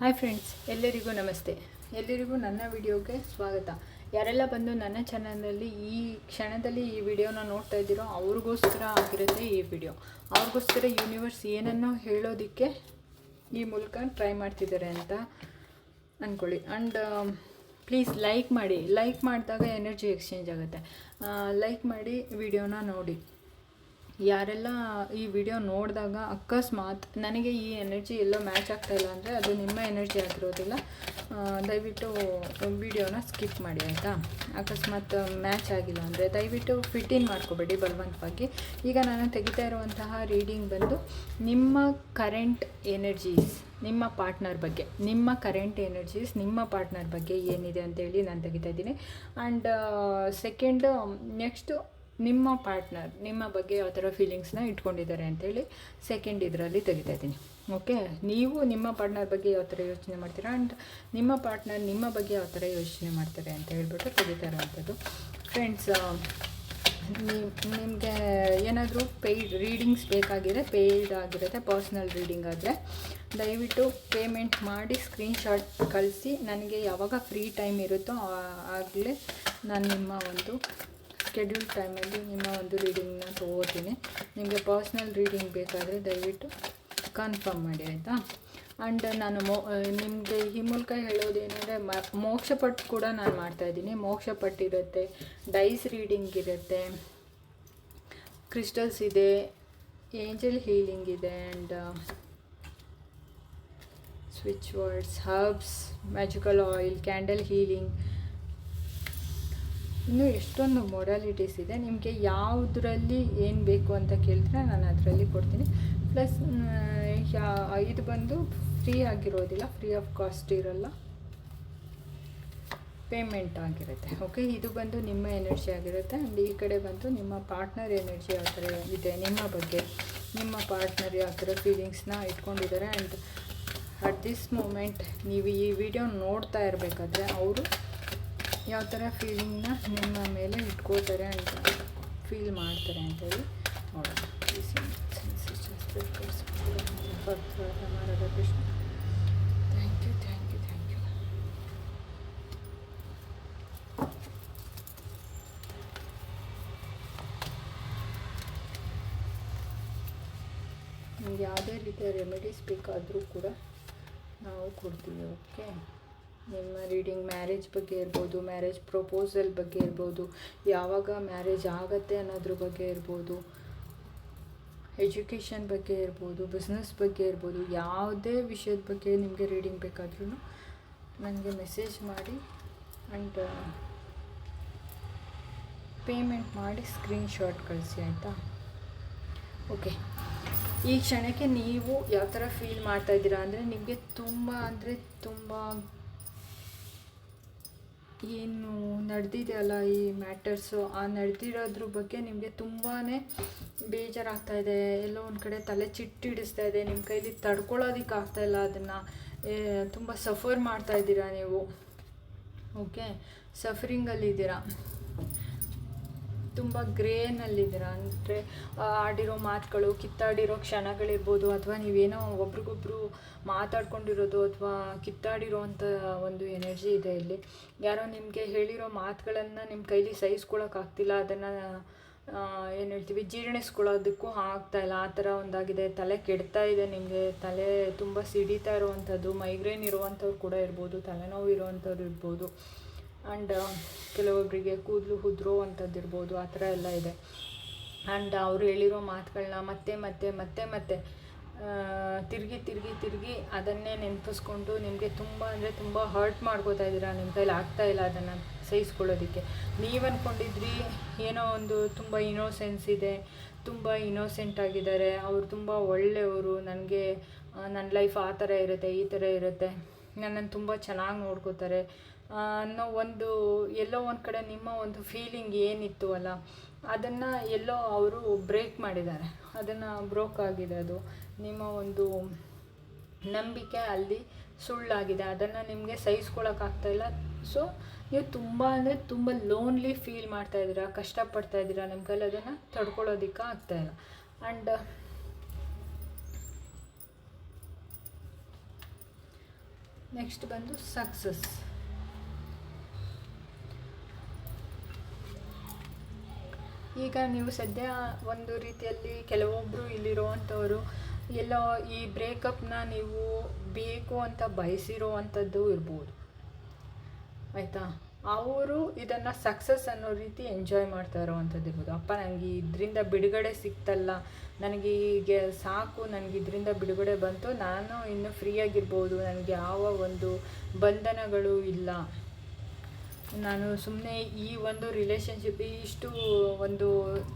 Hi friends ಎಲ್ಲರಿಗೂ ನಮಸ್ತೆ. ಎಲ್ಲರಿಗೂ ನನ್ನ ವಿಡಿಯೋಗೆ ಸ್ವಾಗತ. ಯಾರೆಲ್ಲ ಬಂದು ನನ್ನ ಚಾನಲಲ್ಲಿ ಈ ಕ್ಷಣದಲ್ಲಿ ಈ ವಿಡಿಯೋನ ನೋಡ್ತಾ ಇದ್ದೀರೋ ಅವ್ರಿಗೋಸ್ಕರ ಆಗಿರುತ್ತೆ ಈ ವಿಡಿಯೋ. ಅವ್ರಿಗೋಸ್ಕರ ಯೂನಿವರ್ಸ್ ಏನನ್ನೋ ಹೇಳೋದಕ್ಕೆ ಈ ಮೂಲಕ ಟ್ರೈ ಮಾಡ್ತಿದ್ದಾರೆ ಅಂತ ಅಂದ್ಕೊಳ್ಳಿ ಆ್ಯಂಡ್ ಪ್ಲೀಸ್ ಲೈಕ್ ಮಾಡಿ. ಲೈಕ್ ಮಾಡಿದಾಗ ಎನರ್ಜಿ ಎಕ್ಸ್ಚೇಂಜ್ ಆಗುತ್ತೆ. ಲೈಕ್ ಮಾಡಿ ವಿಡಿಯೋನ ನೋಡಿ. ಯಾರೆಲ್ಲ ಈ ವಿಡಿಯೋ ನೋಡಿದಾಗ ಅಕಸ್ಮಾತ್ ನನಗೆ ಈ ಎನರ್ಜಿ ಎಲ್ಲೋ ಮ್ಯಾಚ್ ಇಲ್ಲ ಅಂದರೆ ಅದು ನಿಮ್ಮ ಎನರ್ಜಿ ಆಗಿರೋದಿಲ್ಲ. ದಯವಿಟ್ಟು ವಿಡಿಯೋನ ಸ್ಕಿಪ್ ಮಾಡಿ ಆಯಿತಾ? ಅಕಸ್ಮಾತ್ ಮ್ಯಾಚ್ ಆಗಿಲ್ಲ ಅಂದರೆ ದಯವಿಟ್ಟು ಫಿಟ್ ಇನ್ ಮಾಡ್ಕೋಬೇಡಿ ಬಲವಂತವಾಗಿ. ಈಗ ನಾನು ತೆಗಿತಾ ಇರುವಂತಹ ರೀಡಿಂಗ್ ಬಂದು ನಿಮ್ಮ ಕರೆಂಟ್ ಎನರ್ಜೀಸ್ ನಿಮ್ಮ ಪಾರ್ಟ್ನರ್ ಬಗ್ಗೆ, ನಿಮ್ಮ ಕರೆಂಟ್ ಎನರ್ಜೀಸ್ ನಿಮ್ಮ ಪಾರ್ಟ್ನರ್ ಬಗ್ಗೆ ಏನಿದೆ ಅಂತೇಳಿ ನಾನು ತೆಗಿತಾ ಇದ್ದೀನಿ. ಆ್ಯಂಡ್ ಸೆಕೆಂಡ್ ನೆಕ್ಸ್ಟು ನಿಮ್ಮ ಪಾರ್ಟ್ನರ್ ನಿಮ್ಮ ಬಗ್ಗೆ ಯಾವ ಥರ ಫೀಲಿಂಗ್ಸ್ನ ಇಟ್ಕೊಂಡಿದ್ದಾರೆ ಅಂತೇಳಿ ಸೆಕೆಂಡ್ ಇದರಲ್ಲಿ ತೆಗಿತಾ ಇದ್ದೀನಿ. ಓಕೆ ನೀವು ನಿಮ್ಮ ಪಾರ್ಟ್ನರ್ ಬಗ್ಗೆ ಯಾವ ಥರ ಯೋಚನೆ ಮಾಡ್ತೀರಾ ಆ್ಯಂಡ್ ನಿಮ್ಮ ಪಾರ್ಟ್ನರ್ ನಿಮ್ಮ ಬಗ್ಗೆ ಯಾವ ಥರ ಯೋಚನೆ ಮಾಡ್ತಾರೆ ಅಂತ ಹೇಳ್ಬಿಟ್ಟು ತೆಗಿತಾ ಇರೋವಂಥದ್ದು. ಫ್ರೆಂಡ್ಸ್ ನಿಮಗೆ ಏನಾದರೂ ಪೇಯ್ಡ್ ರೀಡಿಂಗ್ಸ್ ಬೇಕಾಗಿದೆ ಪೇಯ್ಡ್ ಆಗಿರುತ್ತೆ ಪರ್ಸ್ನಲ್ ರೀಡಿಂಗ್ ಆದರೆ ದಯವಿಟ್ಟು ಪೇಮೆಂಟ್ ಮಾಡಿ ಸ್ಕ್ರೀನ್ಶಾಟ್ ಕಳಿಸಿ. ನನಗೆ ಯಾವಾಗ ಫ್ರೀ ಟೈಮ್ ಇರುತ್ತೋ ಆಗಲೇ ನಾನು ನಿಮ್ಮ ಒಂದು ಶೆಡ್ಯೂಲ್ ಟೈಮಲ್ಲಿ ನಿಮ್ಮ ಒಂದು ರೀಡಿಂಗ್ನ ತೊಗೋತೀನಿ. ನಿಮಗೆ ಪರ್ಸ್ನಲ್ ರೀಡಿಂಗ್ ಬೇಕಾದರೆ ದಯವಿಟ್ಟು ಕನ್ಫರ್ಮ್ ಮಾಡಿ, ಆಯಿತಾ? ಆ್ಯಂಡ್ ನಾನು ಮೋ ನಿಮಗೆ ಈ ಮೂಲಕ ಹೇಳೋದೇನೆಂದರೆ, ಮ ಮೋಕ್ಷ ಪಟ್ಟು ಕೂಡ ನಾನು ಮಾಡ್ತಾಯಿದ್ದೀನಿ ಮೋಕ್ಷ ಪಟ್ಟು ಇರುತ್ತೆ ಡೈಸ್ ರೀಡಿಂಗ್ ಇರುತ್ತೆ ಕ್ರಿಸ್ಟಲ್ಸ್ ಇದೆ ಏಂಜಲ್ ಹೀಲಿಂಗ್ ಇದೆ and switch words herbs magical oil candle healing ಇನ್ನೂ ಎಷ್ಟೊಂದು ಮೊಡಾಲಿಟೀಸ್ ಇದೆ. ನಿಮಗೆ ಯಾವುದರಲ್ಲಿ ಏನು ಬೇಕು ಅಂತ ಕೇಳಿದ್ರೆ ನಾನು ಅದರಲ್ಲಿ ಕೊಡ್ತೀನಿ. ಪ್ಲಸ್ ಇದು ಬಂದು ಫ್ರೀ ಆಗಿರೋದಿಲ್ಲ. ಫ್ರೀ ಆಫ್ ಕಾಸ್ಟ್ ಇರೋಲ್ಲ. ಪೇಮೆಂಟ್ ಆಗಿರುತ್ತೆ. ಓಕೆ ಇದು ಬಂದು ನಿಮ್ಮ ಎನರ್ಜಿ ಆಗಿರುತ್ತೆ. ಆ್ಯಂಡ್ ಈ ಕಡೆ ಬಂದು ನಿಮ್ಮ ಪಾರ್ಟ್ನರ್ ಎನರ್ಜಿ ಯಾವ ಥರ ಇದೆ. ನಿಮ್ಮ ಬಗ್ಗೆ, ನಿಮ್ಮ ಪಾರ್ಟ್ನರ್ ಯಾವ ಥರ ಫೀಲಿಂಗ್ಸ್ನ ಇಟ್ಕೊಂಡಿದ್ದಾರೆ. ಆ್ಯಂಡ್ ಅಟ್ ದಿಸ್ ಮೂಮೆಂಟ್ ನೀವು ಈ ವಿಡಿಯೋ ನೋಡ್ತಾ ಇರಬೇಕಾದ್ರೆ ಅವರು ಯಾವ ಥರ ಫೀಲಿಂಗ್ನ ನಿಮ್ಮ ಮೇಲೆ ಇಟ್ಕೋತಾರೆ ಅಂತ ಫೀಲ್ ಮಾಡ್ತಾರೆ ಅಂತೇಳಿ ನೋಡೋಣ. Krishna. Thank you thank you thank you ನಿಮ್ಗೆ ಯಾವುದೇ ರೀತಿಯ ರೆಮಿಡೀಸ್ ಬೇಕಾದರೂ ಕೂಡ ನಾವು ಕೊಡ್ತೀವಿ ಓಕೆ ನಿಮ್ಮ ರೀಡಿಂಗ್ ಮ್ಯಾರೇಜ್ ಬಗ್ಗೆ ಇರ್ಬೋದು ಮ್ಯಾರೇಜ್ ಪ್ರಪೋಸಲ್ ಬಗ್ಗೆ ಇರ್ಬೋದು, ಯಾವಾಗ ಮ್ಯಾರೇಜ್ ಆಗತ್ತೆ ಅನ್ನೋದ್ರ ಬಗ್ಗೆ ಇರ್ಬೋದು ಎಜುಕೇಷನ್ ಬಗ್ಗೆ ಇರ್ಬೋದು ಬಿಸ್ನೆಸ್ ಬಗ್ಗೆ ಇರ್ಬೋದು, ಯಾವುದೇ ವಿಷಯದ ಬಗ್ಗೆ ನಿಮಗೆ ರೀಡಿಂಗ್ ಬೇಕಾದ್ರೂ ನನಗೆ ಮೆಸೇಜ್ ಮಾಡಿ ಆ್ಯಂಡ್ ಪೇಮೆಂಟ್ ಮಾಡಿ ಸ್ಕ್ರೀನ್ಶಾಟ್ ಕಳಿಸಿ ಆಯಿತಾ? ಓಕೆ ಈ ಕ್ಷಣಕ್ಕೆ ನೀವು ಯಾವ ಥರ ಫೀಲ್ ಮಾಡ್ತಾ ಇದ್ದೀರಾ ಅಂದರೆ ನಿಮಗೆ ತುಂಬ ಅಂದರೆ ತುಂಬ ಏನು ನಡೆದಿದೆಯಲ್ಲ ಈ ಮ್ಯಾಟರ್ಸು ಆ ನಡೆದಿರೋದ್ರ ಬಗ್ಗೆ ನಿಮಗೆ ತುಂಬಾ ಬೇಜಾರಾಗ್ತಾ ಇದೆ. ಎಲ್ಲೋ ಒಂದು ಕಡೆ ತಲೆ ಚಿಟ್ಟಿಡಿಸ್ತಾ ಇದೆ. ನಿಮ್ಮ ಕೈಲಿ ತಡ್ಕೊಳ್ಳೋದಕ್ಕೆ ಆಗ್ತಾ ಇಲ್ಲ. ಅದನ್ನು ತುಂಬ ಸಫರ್ ಮಾಡ್ತಾ ಇದ್ದೀರಾ ನೀವು? ಓಕೆ ಸಫರಿಂಗಲ್ಲಿದ್ದೀರಾ ತುಂಬ ಗ್ರೇನಲ್ಲಿದ್ದೀರಾ? ಅಂದರೆ ಆಡಿರೋ ಮಾತುಗಳು, ಕಿತ್ತಾಡಿರೋ ಕ್ಷಣಗಳಿರ್ಬೋದು, ಅಥವಾ ನೀವೇನೋ ಒಬ್ರಿಗೊಬ್ರು ಮಾತಾಡ್ಕೊಂಡಿರೋದು, ಅಥವಾ ಕಿತ್ತಾಡಿರೋವಂಥ ಒಂದು ಎನರ್ಜಿ ಇದೆ ಇಲ್ಲಿ. ಯಾರೋ ನಿಮಗೆ ಹೇಳಿರೋ ಮಾತುಗಳನ್ನು ನಿಮ್ಮ ಕೈಲಿ ಸಹಿಸ್ಕೊಳಕ್ಕಾಗ್ತಿಲ್ಲ ಅದನ್ನು ಏನು ಹೇಳ್ತೀವಿ, ಜೀರ್ಣಿಸ್ಕೊಳ್ಳೋದಕ್ಕೂ ಆಗ್ತಾ ಇಲ್ಲ. ಆ ಥರ ಒಂದಾಗಿದೆ. ತಲೆ ಕೆಡ್ತಾ ಇದೆ ನಿಮಗೆ. ತಲೆ ತುಂಬ ಸಿಡಿತಾ ಇರುವಂಥದ್ದು, ಮೈಗ್ರೇನ್ ಇರುವಂಥವ್ರು ಕೂಡ ಇರ್ಬೋದು, ತಲೆನೋವು ಇರುವಂಥವ್ರು ಇರ್ಬೋದು. ಆ್ಯಂಡ್ ಕೆಲವೊಬ್ಬರಿಗೆ ಕೂದಲು ಹುದ್ರೋ ಅಂಥದ್ದು ಇರ್ಬೋದು, ಆ ಥರ ಎಲ್ಲ ಇದೆ. ಆ್ಯಂಡ್ ಅವರು ಹೇಳಿರೋ ಮಾತುಗಳನ್ನ ಮತ್ತೆ ಮತ್ತೆ ಮತ್ತೆ ಮತ್ತೆ ತಿರುಗಿ ತಿರುಗಿ ತಿರುಗಿ ಅದನ್ನೇ ನೆನಪಿಸ್ಕೊಂಡು ನಿಮಗೆ ತುಂಬ ಅಂದರೆ ತುಂಬ ಹರ್ಟ್ ಮಾಡ್ಕೋತಾ ಇದ್ದೀರಾ ನಿಮ್ಮ ಕೈಲಿ ಆಗ್ತಾ ಇಲ್ಲ ಅದನ್ನು ಸಹಿಸ್ಕೊಳ್ಳೋದಕ್ಕೆ. ನೀವು ಅಂದ್ಕೊಂಡಿದ್ರಿ ಏನೋ ಒಂದು ತುಂಬ ಇನೋಸೆನ್ಸ್ ಇದೆ, ತುಂಬ ಇನೋಸೆಂಟ್ ಆಗಿದ್ದಾರೆ, ಅವರು ತುಂಬ ಒಳ್ಳೆಯವರು, ನನಗೆ ನನ್ನ ಲೈಫ್ ಆ ಥರ ಇರುತ್ತೆ, ಈ ಥರ ಇರುತ್ತೆ. ನನ್ನನ್ನು ತುಂಬ ಚೆನ್ನಾಗಿ ನೋಡ್ಕೋತಾರೆ. ಅನ್ನೋ ಒಂದು ಎಲ್ಲೋ ಒಂದು ಕಡೆ ನಿಮ್ಮ ಒಂದು ಫೀಲಿಂಗ್ ಏನಿತ್ತು ಅಲ್ಲ, ಅದನ್ನು ಎಲ್ಲೋ ಅವರು ಬ್ರೇಕ್ ಮಾಡಿದ್ದಾರೆ. ಅದನ್ನು ಬ್ರೋಕ್ ಆಗಿದೆ ಅದು. ನಿಮ್ಮ ಒಂದು ನಂಬಿಕೆ ಅಲ್ಲಿ ಸುಳ್ಳಾಗಿದೆ. ಅದನ್ನು ನಿಮಗೆ ಸಹಿಸ್ಕೊಳಕ್ಕಾಗ್ತಾ ಇಲ್ಲ. ಸೊ ನೀವು ತುಂಬ ಅಂದರೆ ತುಂಬ ಲೋನ್ಲಿ ಫೀಲ್ ಮಾಡ್ತಾ ಇದ್ದೀರಾ, ಕಷ್ಟಪಡ್ತಾ ಇದ್ದೀರಾ ನಿಮ್ಮ ಕೈಲಿ, ಅದನ್ನು ತಡ್ಕೊಳ್ಳೋದಿಕ್ಕೆ ಆಗ್ತಾಯಿಲ್ಲ ಆ್ಯಂಡ್ ನೆಕ್ಸ್ಟ್ ಬಂದು ಸಕ್ಸಸ್ ಈಗ ನೀವು ಸದ್ಯ ಒಂದು ರೀತಿಯಲ್ಲಿ ಕೆಲವೊಬ್ಬರು ಇಲ್ಲಿರುವಂಥವರು, ಎಲ್ಲೋ ಈ ಬ್ರೇಕಪ್ನ ನೀವು ಬೇಕು ಅಂತ ಬಯಸಿರೋ ಅಂಥದ್ದು ಇರ್ಬೋದು. ಆಯಿತಾ? ಅವರು ಇದನ್ನು ಸಕ್ಸಸ್ ಅನ್ನೋ ರೀತಿ ಎಂಜಾಯ್ ಮಾಡ್ತಾ ಇರೋವಂಥದ್ದು ಇರ್ಬೋದು. ಅಪ್ಪ ನನಗೆ ಇದರಿಂದ ಬಿಡುಗಡೆ ಸಿಕ್ತಲ್ಲ, ನನಗೆ ಈಗ ಸಾಕು ನನಗೆ ಇದರಿಂದ ಬಿಡುಗಡೆ ಬಂತು, ನಾನು ಇನ್ನು ಫ್ರೀಯಾಗಿರ್ಬೋದು ನನಗೆ ಯಾವ ಒಂದು ಬಂಧನಗಳು ಇಲ್ಲ. ನಾನು ಸುಮ್ಮನೆ ಈ ಒಂದು ರಿಲೇಷನ್ಶಿಪ್ ಇಷ್ಟು ಒಂದು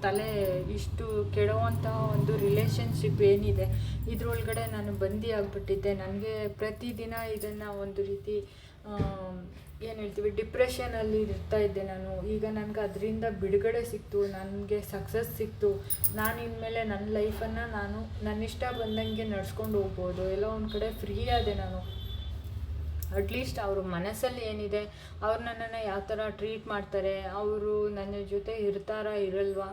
ತಲೆ ಇಷ್ಟು ಕೆಡುವಂತಹ ಒಂದು ರಿಲೇಷನ್ಶಿಪ್ ಏನಿದೆ, ಇದರೊಳಗಡೆ ನಾನು ಬಂದಿ ಆಗಿಬಿಟ್ಟಿದ್ದೆ. ನನಗೆ ಪ್ರತಿದಿನ ಇದನ್ನು ಒಂದು ರೀತಿ ಏನು ಹೇಳ್ತೀವಿ ಡಿಪ್ರೆಷನಲ್ಲಿ ಇರ್ತಾ ಇದ್ದೆ ನಾನು. ಈಗ ನನಗೆ ಅದರಿಂದ ಬಿಡುಗಡೆ ಸಿಕ್ತು, ನನಗೆ ಸಕ್ಸಸ್ ಸಿಕ್ತು. ನಾನು ಇನ್ಮೇಲೆ ನನ್ನ ಲೈಫನ್ನು ನಾನು ನನ್ನಿಷ್ಟ ಬಂದಂಗೆ ನಡ್ಸ್ಕೊಂಡು ಹೋಗ್ಬೋದು. ಎಲ್ಲೋ ಒಂದು ಕಡೆ ಫ್ರೀ ಆದೆ ನಾನು. ಅಟ್ಲೀಸ್ಟ್ ಅವ್ರ ಮನಸ್ಸಲ್ಲಿ ಏನಿದೆ, ಅವ್ರು ನನ್ನನ್ನು ಯಾವ ಥರ ಟ್ರೀಟ್ ಮಾಡ್ತಾರೆ, ಅವರು ನನ್ನ ಜೊತೆ ಇರ್ತಾರಾ ಇರಲ್ವಾ,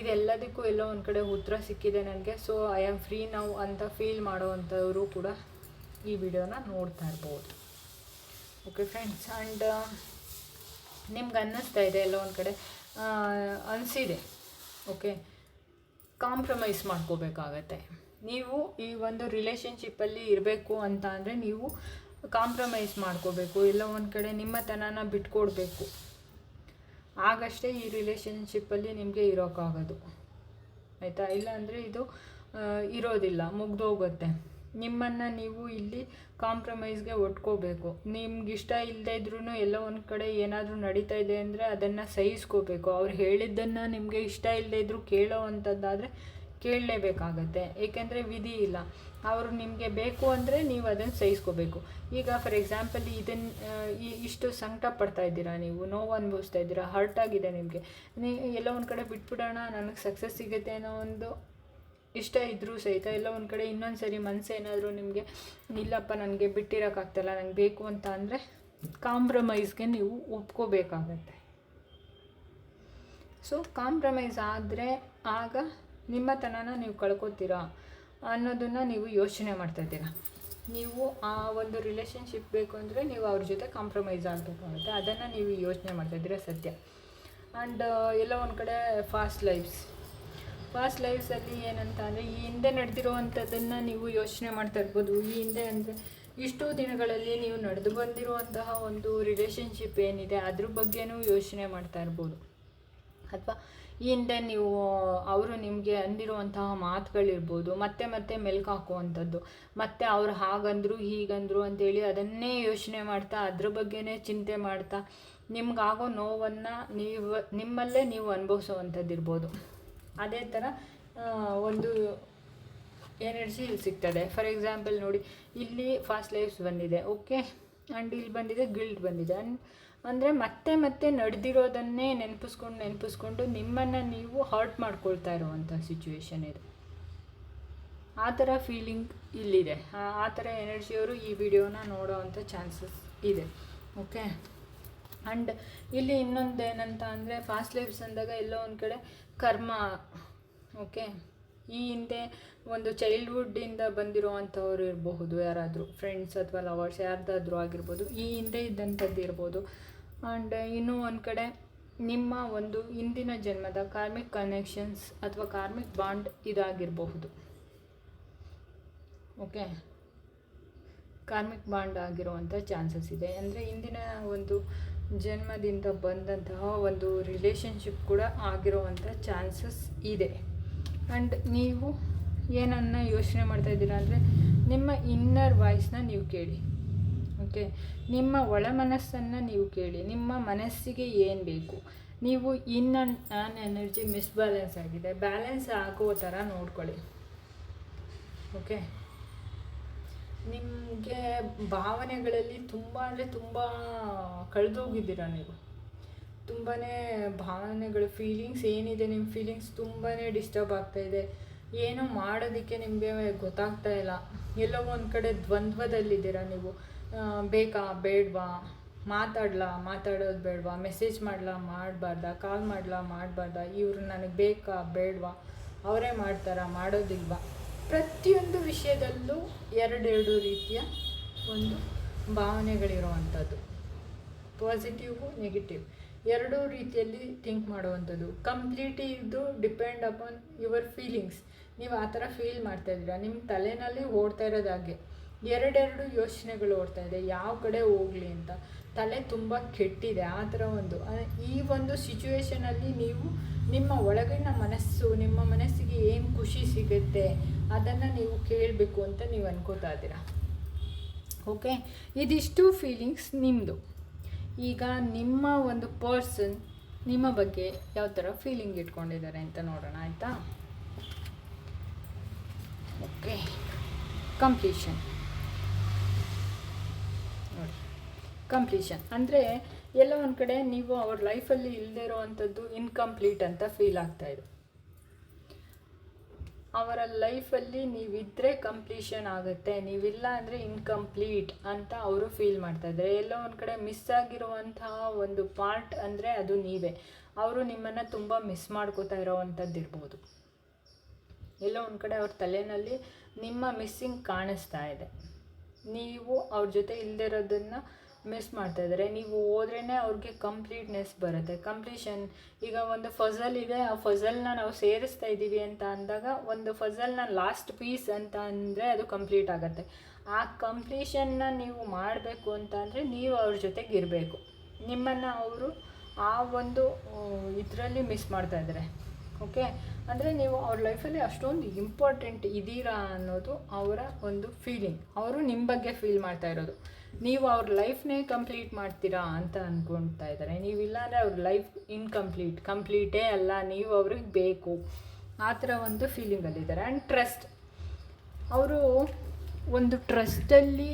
ಇದೆಲ್ಲದಕ್ಕೂ ಎಲ್ಲೋ ಒಂದು ಕಡೆ ಉತ್ತರ ಸಿಕ್ಕಿದೆ ನನಗೆ. ಸೊ ಐ ಆಮ್ ಫ್ರೀ ನಾವು ಅಂತ ಫೀಲ್ ಮಾಡೋವಂಥವರು ಕೂಡ ಈ ವಿಡಿಯೋನ ನೋಡ್ತಾ ಇರ್ಬೋದು. ಓಕೆ ಫ್ರೆಂಡ್ಸ್ ಆ್ಯಂಡ್ ನಿಮ್ಗೆ ಅನ್ನಿಸ್ತಾ ಇದೆ ಎಲ್ಲೋ ಒಂದು ಕಡೆ? ಅನಿಸಿದೆ. ಓಕೆ ಕಾಂಪ್ರಮೈಸ್ ಮಾಡ್ಕೋಬೇಕಾಗತ್ತೆ. ನೀವು ಈ ಒಂದು ರಿಲೇಷನ್ಶಿಪ್ಪಲ್ಲಿ ಇರಬೇಕು ಅಂತ ಅಂದರೆ ನೀವು ಕಾಂಪ್ರಮೈಸ್ ಮಾಡ್ಕೋಬೇಕು, ಇಲ್ಲ ಒಂದು ಕಡೆ ನಿಮ್ಮತನನ ಬಿಟ್ಕೊಡ್ಬೇಕು. ಆಗಷ್ಟೇ ಈ ರಿಲೇಷನ್ಶಿಪ್ಪಲ್ಲಿ ನಿಮಗೆ ಇರೋಕ್ಕಾಗೋದು ಆಯಿತಾ? ಇಲ್ಲಾಂದರೆ ಇದು ಇರೋದಿಲ್ಲ, ಮುಗ್ದೋಗುತ್ತೆ. ನಿಮ್ಮನ್ನು ನೀವು ಇಲ್ಲಿ ಕಾಂಪ್ರಮೈಸ್ಗೆ ಒಟ್ಕೋಬೇಕು. ನಿಮ್ಗೆ ಇಷ್ಟ ಇಲ್ಲದೇ ಇದ್ರೂ ಎಲ್ಲೋ ಒಂದು ಕಡೆ ಏನಾದರೂ ನಡೀತಾ ಇದೆ ಅಂದರೆ ಅದನ್ನು ಸಹಿಸ್ಕೋಬೇಕು. ಅವ್ರು ಹೇಳಿದ್ದನ್ನು ನಿಮಗೆ ಇಷ್ಟ ಇಲ್ಲದೇ ಇದ್ದರೂ ಕೇಳೋ ಅಂಥದ್ದಾದರೆ ಕೇಳಲೇಬೇಕಾಗತ್ತೆ. ಏಕೆಂದರೆ ವಿಧಿ ಇಲ್ಲ. ಅವರು ನಿಮಗೆ ಬೇಕು ಅಂದರೆ ನೀವು ಅದನ್ನು ಸಹಿಸ್ಕೋಬೇಕು. ಈಗ ಫಾರ್ ಎಕ್ಸಾಂಪಲ್ ಇದನ್ನು ಇಷ್ಟು ಸಂಕಟ ಪಡ್ತಾ ಇದ್ದೀರಾ ನೀವು, ನೋವು ಅನುಭವಿಸ್ತಾ ಇದ್ದೀರಾ ಹರ್ಟ್ ಆಗಿದೆ ನಿಮಗೆ, ನೀ ಎಲ್ಲ ಒಂದು ಕಡೆ ಬಿಟ್ಬಿಡೋಣ, ನನಗೆ ಸಕ್ಸಸ್ ಸಿಗುತ್ತೆ ಅನ್ನೋ ಒಂದು ಇಷ್ಟ ಇದ್ದರೂ ಸಹಿತ, ಎಲ್ಲ ಒಂದು ಕಡೆ ಇನ್ನೊಂದು ಸರಿ ಮನಸ್ಸೇನಾದರೂ ನಿಮಗೆ, ಇಲ್ಲಪ್ಪ ನನಗೆ ಬಿಟ್ಟಿರೋಕ್ಕಾಗ್ತಲ್ಲ ನನಗೆ ಬೇಕು ಅಂತ ಅಂದರೆ ಕಾಂಪ್ರಮೈಸ್ಗೆ ನೀವು ಒಪ್ಕೋಬೇಕಾಗತ್ತೆ. ಸೊ ಕಾಂಪ್ರಮೈಸ್ ಆದರೆ ಆಗ ನಿಮ್ಮತನನ ನೀವು ಕಳ್ಕೊತೀರಾ? ಅನ್ನೋದನ್ನು ನೀವು ಯೋಚನೆ ಮಾಡ್ತಾ ಇದ್ದೀರಾ? ನೀವು ಆ ಒಂದು ರಿಲೇಷನ್ಶಿಪ್ ಬೇಕು ಅಂದರೆ ನೀವು ಅವ್ರ ಜೊತೆ ಕಾಂಪ್ರಮೈಸ್ ಆಗಬೇಕಾಗುತ್ತೆ ಅದನ್ನು ನೀವು ಯೋಚನೆ ಮಾಡ್ತಾ ಇದ್ದೀರಾ ಸತ್ಯ ಆ್ಯಂಡ್ ಎಲ್ಲ ಒಂದು ಕಡೆ ಫಾಸ್ಟ್ ಲೈಫ್ಸ್ ಫಾಸ್ಟ್ ಲೈಫ್ಸಲ್ಲಿ ಏನಂತ ಅಂದರೆ ಈ ಹಿಂದೆ ನಡೆದಿರುವಂಥದ್ದನ್ನು ನೀವು ಯೋಚನೆ ಮಾಡ್ತಾ ಇರ್ಬೋದು. ಈ ಹಿಂದೆ ಅಂದರೆ ಇಷ್ಟು ದಿನಗಳಲ್ಲಿ ನೀವು ನಡೆದು ಬಂದಿರುವಂತಹ ಒಂದು ರಿಲೇಷನ್ಶಿಪ್ ಏನಿದೆ, ಅದ್ರ ಬಗ್ಗೆನೂ ಯೋಚನೆ ಮಾಡ್ತಾ ಇರ್ಬೋದು. ಅಥವಾ ಈ ಹಿಂದೆ ನೀವು, ಅವರು ನಿಮಗೆ ಅಂದಿರುವಂತಹ ಮಾತುಗಳಿರ್ಬೋದು, ಮತ್ತೆ ಮತ್ತೆ ಮೆಲ್ಕು ಹಾಕುವಂಥದ್ದು, ಮತ್ತೆ ಅವ್ರು ಹಾಗಂದ್ರು, ಹೀಗಂದ್ರು ಅಂತೇಳಿ ಅದನ್ನೇ ಯೋಚನೆ ಮಾಡ್ತಾ, ಅದ್ರ ಬಗ್ಗೆನೇ ಚಿಂತೆ ಮಾಡ್ತಾ, ನಿಮ್ಗಾಗೋ ನೋವನ್ನು ನೀವು, ನಿಮ್ಮಲ್ಲೇ ನೀವು ಅನುಭವಿಸುವಂಥದ್ದು ಇರ್ಬೋದು ಅದೇ ಥರ ಒಂದು ಎನರ್ಜಿ ಇಲ್ಲಿ ಸಿಗ್ತದೆ. ಫಾರ್ ಎಕ್ಸಾಂಪಲ್ ನೋಡಿ, ಇಲ್ಲಿ ಫಾಸ್ಟ್ ಲೈಫ್ಸ್ ಬಂದಿದೆ, ಓಕೆ? ಆ್ಯಂಡ್ ಇಲ್ಲಿ ಬಂದಿದೆ ಗಿಲ್ಟ್ ಬಂದಿದೆ. ಅನ್ ಅಂದರೆ ಮತ್ತೆ ಮತ್ತೆ ನಡೆದಿರೋದನ್ನೇ ನೆನಪಿಸ್ಕೊಂಡು ನೆನಪಿಸ್ಕೊಂಡು ನಿಮ್ಮನ್ನು ನೀವು ಹರ್ಟ್ ಮಾಡ್ಕೊಳ್ತಾ ಇರುವಂಥ ಸಿಚುವೇಶನ್ ಇದು. ಆ ಥರ ಫೀಲಿಂಗ್ ಇಲ್ಲಿದೆ. ಆ- ಥರ ಎನರ್ಜಿಯವರು ಈ ವಿಡಿಯೋನ ನೋಡೋವಂಥ ಚಾನ್ಸಸ್ ಇದೆ. ಓಕೆ ಆ್ಯಂಡ್ ಇಲ್ಲಿ ಇನ್ನೊಂದು ಏನಂತ ಅಂದರೆ ಫಾಸ್ಟ್ ಲೈಫ್ಸ್ ಅಂದಾಗ ಎಲ್ಲೋ ಒಂದು ಕಡೆ ಕರ್ಮ. ಓಕೆ ಈ ಹಿಂದೆ ಒಂದು ಚೈಲ್ಡ್ಹುಡ್ಡಿಂದ ಬಂದಿರುವಂಥವ್ರು ಇರಬಹುದು, ಯಾರಾದರೂ ಫ್ರೆಂಡ್ಸ್ ಅಥವಾ ಲವರ್ಸ್ ಯಾರ್ದಾದ್ರೂ ಆಗಿರ್ಬೋದು, ಈ ಹಿಂದೆ ಇದ್ದಂಥದ್ದು ಇರ್ಬೋದು. ಆ್ಯಂಡ್ ಇನ್ನೂ ಒಂದು ಕಡೆ, ನಿಮ್ಮ ಒಂದು ಇಂದಿನ ಜನ್ಮದ ಕಾರ್ಮಿಕ್ ಕನೆಕ್ಷನ್ಸ್ ಅಥವಾ ಕಾರ್ಮಿಕ್ ಬಾಂಡ್ ಇದಾಗಿರಬಹುದು. ಓಕೆ ಕಾರ್ಮಿಕ್ ಬಾಂಡ್ ಆಗಿರುವಂಥ ಚಾನ್ಸಸ್ ಇದೆ. ಅಂದರೆ ಇಂದಿನ ಒಂದು ಜನ್ಮದಿಂದ ಬಂದಂತಹ ಒಂದು ರಿಲೇಷನ್ಶಿಪ್ ಕೂಡ ಆಗಿರುವಂಥ ಚಾನ್ಸಸ್ ಇದೆ. ಆ್ಯಂಡ್ ನೀವು ಏನನ್ನ ಯೋಚನೆ ಮಾಡ್ತಾ ಇದ್ದೀರಾ ಅಂದರೆ, ನಿಮ್ಮ ಇನ್ನರ್ ವಾಯ್ಸ್ನ ನೀವು ಕೇಳಿ. ಓಕೆ ನಿಮ್ಮ ಒಳ ಮನಸ್ಸನ್ನು ನೀವು ಕೇಳಿ, ನಿಮ್ಮ ಮನಸ್ಸಿಗೆ ಏನು ಬೇಕು? ನೀವು ಇನ್ ಆನ್ ಎನರ್ಜಿ ಮಿಸ್ಬ್ಯಾಲೆನ್ಸ್ ಆಗಿದೆ, ಬ್ಯಾಲೆನ್ಸ್ ಆಗೋ ಥರ ನೋಡ್ಕೊಳ್ಳಿ. ಓಕೆ? ನಿಮಗೆ ಭಾವನೆಗಳಲ್ಲಿ ತುಂಬ ಅಂದರೆ ತುಂಬ ಕಳೆದೋಗಿದ್ದೀರ ನೀವು? ತುಂಬಾ ಭಾವನೆಗಳು ಫೀಲಿಂಗ್ಸ್ ಏನಿದೆ ನಿಮ್ಮ ಫೀಲಿಂಗ್ಸ್ ತುಂಬಾ ಡಿಸ್ಟರ್ಬ್ ಆಗ್ತಾಯಿದೆ ಏನೋ ಮಾಡೋದಕ್ಕೆ ನಿಮಗೆ ಗೊತ್ತಾಗ್ತಾ ಇಲ್ಲ. ಎಲ್ಲೋ ಒಂದು ಕಡೆ ದ್ವಂದ್ವದಲ್ಲಿದ್ದೀರಾ ನೀವು? ಬೇಕಾ, ಬೇಡವಾ? ಮಾತಾಡ್ಲಾ, ಮಾತಾಡೋದು ಬೇಡವಾ? ಮೆಸೇಜ್ ಮಾಡ್ಲಾ, ಮಾಡಬಾರ್ದ? ಕಾಲ್ ಮಾಡ್ಲಾ, ಮಾಡಬಾರ್ದ? ಇವರು ನನಗೆ ಬೇಕಾ, ಬೇಡವಾ? ಅವರೇ ಮಾಡ್ತಾರಾ, ಮಾಡೋದಿಲ್ವಾ? ಪ್ರತಿಯೊಂದು ವಿಷಯದಲ್ಲೂ ಎರಡೆರಡು ರೀತಿಯ ಒಂದು ಭಾವನೆಗಳಿರುವಂಥದ್ದು. Positive negative. ಎರಡೂ ರೀತಿಯಲ್ಲಿ ಥಿಂಕ್ ಮಾಡುವಂಥದ್ದು. ಕಂಪ್ಲೀಟ್ಲಿ ಇದು ಡಿಪೆಂಡ್ ಅಪಾನ್ ಯುವರ್ ಫೀಲಿಂಗ್ಸ್. ನೀವು ಆ ಥರ ಫೀಲ್ ಮಾಡ್ತಾ ಇದ್ದೀರಾ? ನಿಮ್ಮ ತಲೆನಲ್ಲಿ ಓಡ್ತಾ ಇರೋದಾಗೆ ಎರಡೆರಡು ಯೋಚನೆಗಳು ಓಡ್ತಾ ಇದೆ. ಯಾವ ಕಡೆ ಹೋಗ್ಲಿ ಅಂತ. ತಲೆ ತುಂಬ ಕೆಟ್ಟಿದೆ. ಆ ಥರ ಒಂದು. ಈ ಒಂದು ಸಿಚುವೇಶನಲ್ಲಿ ನೀವು ನಿಮ್ಮ ಒಳಗಿನ ಮನಸ್ಸು, ನಿಮ್ಮ ಮನಸ್ಸಿಗೆ ಏನು ಖುಷಿ ಸಿಗುತ್ತೆ ಅದನ್ನು ನೀವು ಕೇಳಬೇಕು ಅಂತ ನೀವು ಅನ್ಕೋತಾ ಇದ್ದೀರಾ? ಓಕೆ ಇದಿಷ್ಟು ಫೀಲಿಂಗ್ಸ್ ನಿಮ್ಮದು ಈಗ ನಿಮ್ಮ ಒಂದು ಪರ್ಸನ್ ನಿಮ್ಮ ಬಗ್ಗೆ ಯಾವ ಥರ ಫೀಲಿಂಗ್ ಇಟ್ಕೊಂಡಿದ್ದಾರೆ ಅಂತ ನೋಡೋಣ, ಆಯಿತಾ? ಓಕೆ ಕಂಪ್ಲೀಷನ್ ನೋಡಿ ಕಂಪ್ಲೀಷನ್ ಅಂದರೆ ಎಲ್ಲ ಒಂದು ಕಡೆ ನೀವು ಅವ್ರ ಲೈಫಲ್ಲಿ ಇಲ್ಲದೇ ಇರೋವಂಥದ್ದು ಇನ್ಕಂಪ್ಲೀಟ್ ಅಂತ ಫೀಲ್ ಆಗ್ತಾ ಇದೆ. ಅವರ ಲೈಫಲ್ಲಿ ನೀವಿದ್ದರೆ ಕಂಪ್ಲೀಷನ್ ಆಗುತ್ತೆ, ನೀವಿಲ್ಲ ಅಂದರೆ ಇನ್ಕಂಪ್ಲೀಟ್ ಅಂತ ಅವರು ಫೀಲ್ ಮಾಡ್ತಾ ಇದ್ದಾರೆ. ಎಲ್ಲೋ ಒಂದು ಕಡೆ ಮಿಸ್ ಆಗಿರುವಂತಹ ಒಂದು ಪಾರ್ಟ್ ಅಂದರೆ ಅದು ನೀವೇ. ಅವರು ನಿಮ್ಮನ್ನು ತುಂಬ ಮಿಸ್ ಮಾಡ್ಕೋತಾ ಇರೋವಂಥದ್ದು ಇರ್ಬೋದು. ಎಲ್ಲೋ ಒಂದು ಕಡೆ ಅವ್ರ ತಲೆಯಲ್ಲಿ ನಿಮ್ಮ ಮಿಸ್ಸಿಂಗ್ ಕಾಣಿಸ್ತಾ ಇದೆ. ನೀವು ಅವ್ರ ಜೊತೆ ಇಲ್ಲದೆ ಇರೋದನ್ನು ಮಿಸ್ ಮಾಡ್ತಾ ಇದ್ದಾರೆ ನೀವು ಹೋದ್ರೇ ಅವ್ರಿಗೆ ಕಂಪ್ಲೀಟ್ನೆಸ್ ಬರುತ್ತೆ. ಕಂಪ್ಲೀಷನ್ ಈಗ ಒಂದು ಫಸಲ್ ಇದೆ. ಆ ಫಸಲ್ನ ನಾವು ಸೇರಿಸ್ತಾ ಇದ್ದೀವಿ ಅಂತ ಅಂದಾಗ ಒಂದು ಫಸಲ್ನ ಲಾಸ್ಟ್ ಪೀಸ್ ಅಂತ ಅಂದರೆ ಅದು ಕಂಪ್ಲೀಟ್ ಆಗುತ್ತೆ. ಆ ಕಂಪ್ಲೀಷನ್ನ ನೀವು ಮಾಡಬೇಕು ಅಂತ ಅಂದರೆ ನೀವು ಅವ್ರ ಜೊತೆಗೆ ಇರಬೇಕು ನಿಮ್ಮನ್ನು ಅವರು ಆ ಒಂದು ಇದರಲ್ಲಿ ಮಿಸ್ ಮಾಡ್ತಾ ಇದ್ದಾರೆ ಓಕೆ? ಅಂದರೆ ನೀವು ಅವ್ರ ಲೈಫಲ್ಲಿ ಅಷ್ಟೊಂದು ಇಂಪಾರ್ಟೆಂಟ್ ಇದ್ದೀರಾ ಅನ್ನೋದು ಅವರ ಒಂದು ಫೀಲಿಂಗ್ ಅವರು ನಿಮ್ಮ ಬಗ್ಗೆ ಫೀಲ್ ಮಾಡ್ತಾ ಇರೋದು. ನೀವು ಅವ್ರ ಲೈಫ್ನೇ ಕಂಪ್ಲೀಟ್ ಮಾಡ್ತೀರಾ ಅಂತ ಅಂದ್ಕೊಳ್ತಾ ಇದ್ದಾರೆ. ನೀವಿಲ್ಲ ಅಂದರೆ ಅವ್ರ ಲೈಫ್ ಇನ್ಕಂಪ್ಲೀಟ್ ಕಂಪ್ಲೀಟೇ ಅಲ್ಲ. ನೀವು ಅವ್ರಿಗೆ ಬೇಕು. ಆ ಥರ ಒಂದು ಫೀಲಿಂಗಲ್ಲಿದ್ದಾರೆ ಆ್ಯಂಡ್ ಟ್ರಸ್ಟ್ ಅವರು ಒಂದು ಟ್ರಸ್ಟಲ್ಲಿ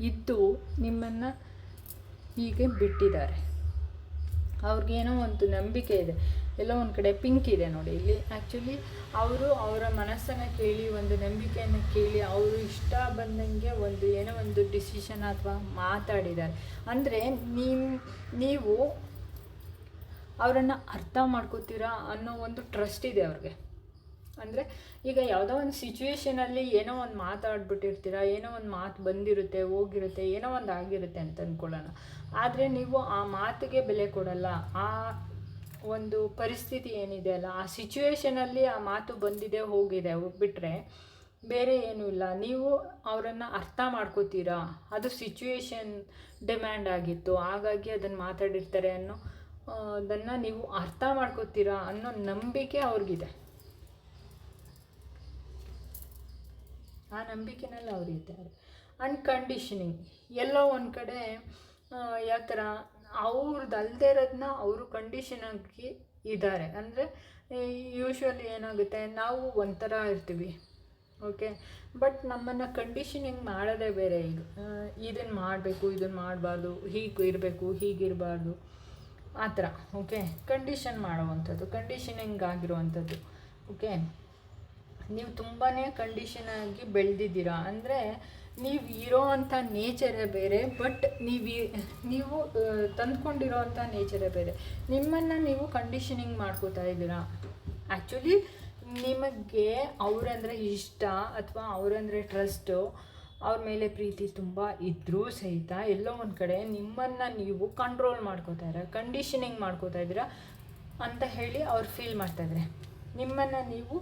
ಇದ್ದು ನಿಮ್ಮನ್ನು ಹೀಗೆ ಬಿಟ್ಟಿದ್ದಾರೆ. ಅವ್ರಿಗೇನೋ ಒಂದು ನಂಬಿಕೆ ಇದೆ. ಎಲ್ಲೋ ಒಂದು ಕಡೆ ಪಿಂಕ್ ಇದೆ ನೋಡಿ ಇಲ್ಲಿ. ಆ್ಯಕ್ಚುಲಿ ಅವರು ಅವರ ಮನಸ್ಸನ್ನು ಕೇಳಿ, ಒಂದು ನಂಬಿಕೆಯನ್ನು ಕೇಳಿ, ಅವರು ಇಷ್ಟ ಬಂದಂಗೆ ಒಂದು ಏನೋ ಒಂದು ಡಿಸಿಷನ್ ಅಥವಾ ಮಾತಾಡಿದ್ದಾರೆ. ಅಂದರೆ ನೀವು ನೀವು ಅವರನ್ನು ಅರ್ಥ ಮಾಡ್ಕೋತೀರಾ ಅನ್ನೋ ಒಂದು ಟ್ರಸ್ಟ್ ಇದೆ ಅವ್ರಿಗೆ. ಅಂದರೆ ಈಗ ಯಾವುದೋ ಒಂದು ಸಿಚುವೇಶನಲ್ಲಿ ಏನೋ ಒಂದು ಮಾತಾಡ್ಬಿಟ್ಟಿರ್ತೀರ ಏನೋ ಒಂದು ಮಾತು ಬಂದಿರುತ್ತೆ, ಹೋಗಿರುತ್ತೆ, ಏನೋ ಒಂದು ಆಗಿರುತ್ತೆ ಅಂತ ಅಂದ್ಕೊಳ್ಳೋಣ ಆದರೆ ನೀವು ಆ ಮಾತಿಗೆ ಬೆಲೆ ಕೊಡಲ್ಲ. ಆ ಒಂದು ಪರಿಸ್ಥಿತಿ ಏನಿದೆ ಅಲ್ಲ, ಆ ಸಿಚುವೇಶನಲ್ಲಿ ಆ ಮಾತು ಬಂದಿದೆ, ಹೋಗಿದೆ ಬಿಟ್ಟರೆ ಬೇರೆ ಏನೂ ಇಲ್ಲ. ನೀವು ಅವರನ್ನು ಅರ್ಥ ಮಾಡ್ಕೋತೀರಾ? ಅದು ಸಿಚುವೇಶನ್ ಡಿಮ್ಯಾಂಡ್ ಆಗಿತ್ತು. ಹಾಗಾಗಿ ಅದನ್ನು ಮಾತಾಡಿರ್ತಾರೆ ಅನ್ನೋ ಅದನ್ನು ನೀವು ಅರ್ಥ ಮಾಡ್ಕೋತೀರಾ ಅನ್ನೋ ನಂಬಿಕೆ ಅವ್ರಿಗಿದೆ. ಆ ನಂಬಿಕೆನಲ್ಲಿ ಅವರಿದ್ದಾರೆ. ಅನ್ಕಂಡೀಷನಿಂಗ್ ಎಲ್ಲೋ ಒಂದು ಕಡೆ ಯಾವ ಥರ ಅವ್ರದ್ದು ಅಲ್ಲದೆ ಇರೋದನ್ನ ಅವರು ಕಂಡೀಷನ್ ಆಗಿ ಇದ್ದಾರೆ ಅಂದರೆ ಯೂಶ್ವಲಿ ಏನಾಗುತ್ತೆ, ನಾವು ಒಂಥರ ಇರ್ತೀವಿ. ಓಕೆ ಬಟ್ ನಮ್ಮನ್ನು ಕಂಡೀಷನಿಂಗ್ ಮಾಡೋದೇ ಬೇರೆ ಈಗ ಇದನ್ನು ಮಾಡಬೇಕು ಇದನ್ನು ಮಾಡಬಾರ್ದು, ಹೀಗೆ ಇರಬೇಕು ಹೀಗಿರಬಾರ್ದು ಆ ಥರ. ಓಕೆ ಕಂಡೀಷನ್ ಮಾಡುವಂಥದ್ದು ಕಂಡೀಷನಿಂಗ್ ಆಗಿರುವಂಥದ್ದು. ಓಕೆ ನೀವು ತುಂಬಾ ಕಂಡೀಷನ್ ಆಗಿ ಬೆಳೆದಿದ್ದೀರಾ. ಅಂದರೆ ನೀವು ಇರೋ ಅಂಥ ನೇಚರೇ ಬೇರೆ ಬಟ್ ನೀವು ನೀವು ತಂದ್ಕೊಂಡಿರೋ ಅಂಥ ನೇಚರೇ ಬೇರೆ. ನಿಮ್ಮನ್ನು ನೀವು ಕಂಡೀಷನಿಂಗ್ ಮಾಡ್ಕೋತಾ ಇದ್ದೀರಾ? ಆ್ಯಕ್ಚುಲಿ ನಿಮಗೆ ಅವರಂದರೆ ಇಷ್ಟ ಅಥವಾ ಅವರಂದರೆ ಟ್ರಸ್ಟು ಅವ್ರ ಮೇಲೆ ಪ್ರೀತಿ ತುಂಬ ಇದ್ದರೂ ಸಹಿತ ಎಲ್ಲೋ ಒಂದು ಕಡೆ ನಿಮ್ಮನ್ನು ನೀವು ಕಂಟ್ರೋಲ್ ಮಾಡ್ಕೋತಾ ಇದ್ದೀರ ಕಂಡೀಷನಿಂಗ್ ಮಾಡ್ಕೋತಾ ಇದ್ದೀರಾ ಅಂತ ಹೇಳಿ ಅವ್ರು ಫೀಲ್ ಮಾಡ್ತಾಯಿದ್ರೆ ನಿಮ್ಮನ್ನು ನೀವು